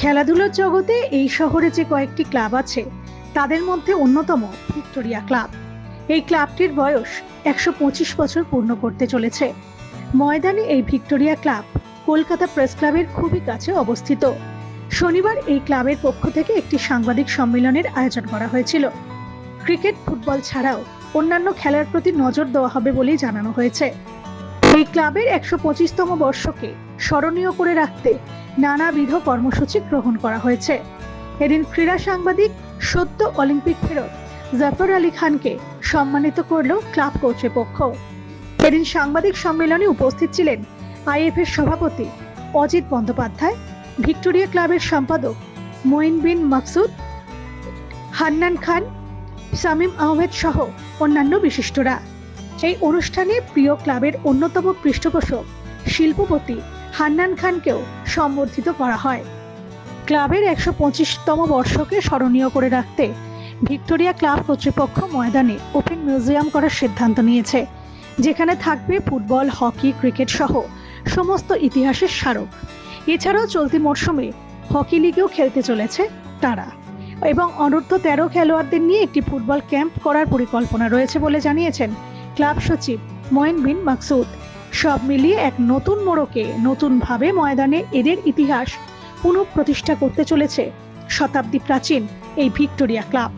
খেলাধুলার জগতে এই শহরে যে কয়েকটি ক্লাব আছে, তাদের মধ্যে অন্যতম ভিক্টোরিয়া ক্লাব। এই ক্লাবটির বয়স একশো পঁচিশ বছর পূর্ণ করতে চলেছে। ময়দানে এই ভিক্টোরিয়া ক্লাব কলকাতা প্রেস ক্লাবের খুবই কাছে অবস্থিত। শনিবার এই ক্লাবের পক্ষ থেকে একটি সাংবাদিক সম্মেলনের আয়োজন করা হয়েছিল। ক্রিকেট, ফুটবল ছাড়াও অন্যান্য খেলার প্রতি নজর দেওয়া হবে বলেই জানানো হয়েছে। এই ক্লাবের একশো পঁচিশতম বর্ষকে স্মরণীয় করে রাখতে নানাবিধ কর্মসূচি গ্রহণ করা হয়েছে। এদিন ক্রীড়া সাংবাদিক সদ্য অলিম্পিক ফেরত জাফর আলী খানকে সম্মানিত করল ক্লাব কর্তৃপক্ষ এদিন সাংবাদিক সম্মেলনে উপস্থিত ছিলেন আইএফের সভাপতি অজিত বন্দ্যোপাধ্যায়, ভিক্টোরিয়া ক্লাবের সম্পাদক মঈন বিন মাকসুদ, হান্নান খান শামীম আহমেদ সহ অন্যান্য বিশিষ্টরা। এই অনুষ্ঠানে প্রিয় ক্লাবের অন্যতম পৃষ্ঠপোষক শিল্পপতি হান্নান খানকেও সম্বর্ধিত করা হয়। ক্লাবের একশো পঁচিশতম বর্ষকে স্মরণীয় করে রাখতে ভিক্টোরিয়া ক্লাব কর্তৃপক্ষ ময়দানে ওপেন মিউজিয়াম করার সিদ্ধান্ত নিয়েছে, যেখানে থাকবে ফুটবল, হকি, ক্রিকেট সহ সমস্ত ইতিহাসের স্মারক। এছাড়াও চলতি মরশুমে হকি লিগেও খেলতে চলেছে তারা এবং অনূর্ধ্ব তেরো খেলোয়াড়দের নিয়ে একটি ফুটবল ক্যাম্প করার পরিকল্পনা রয়েছে বলে জানিয়েছেন ক্লাব সচিব ময়েন বিন মাকসুদ। সব মিলিয়ে এক নতুন মোড়কে নতুনভাবে ময়দানে এদের ইতিহাস পুনঃপ্রতিষ্ঠা করতে চলেছে শতাব্দী প্রাচীন এই Victoria club.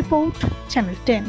Report channel ten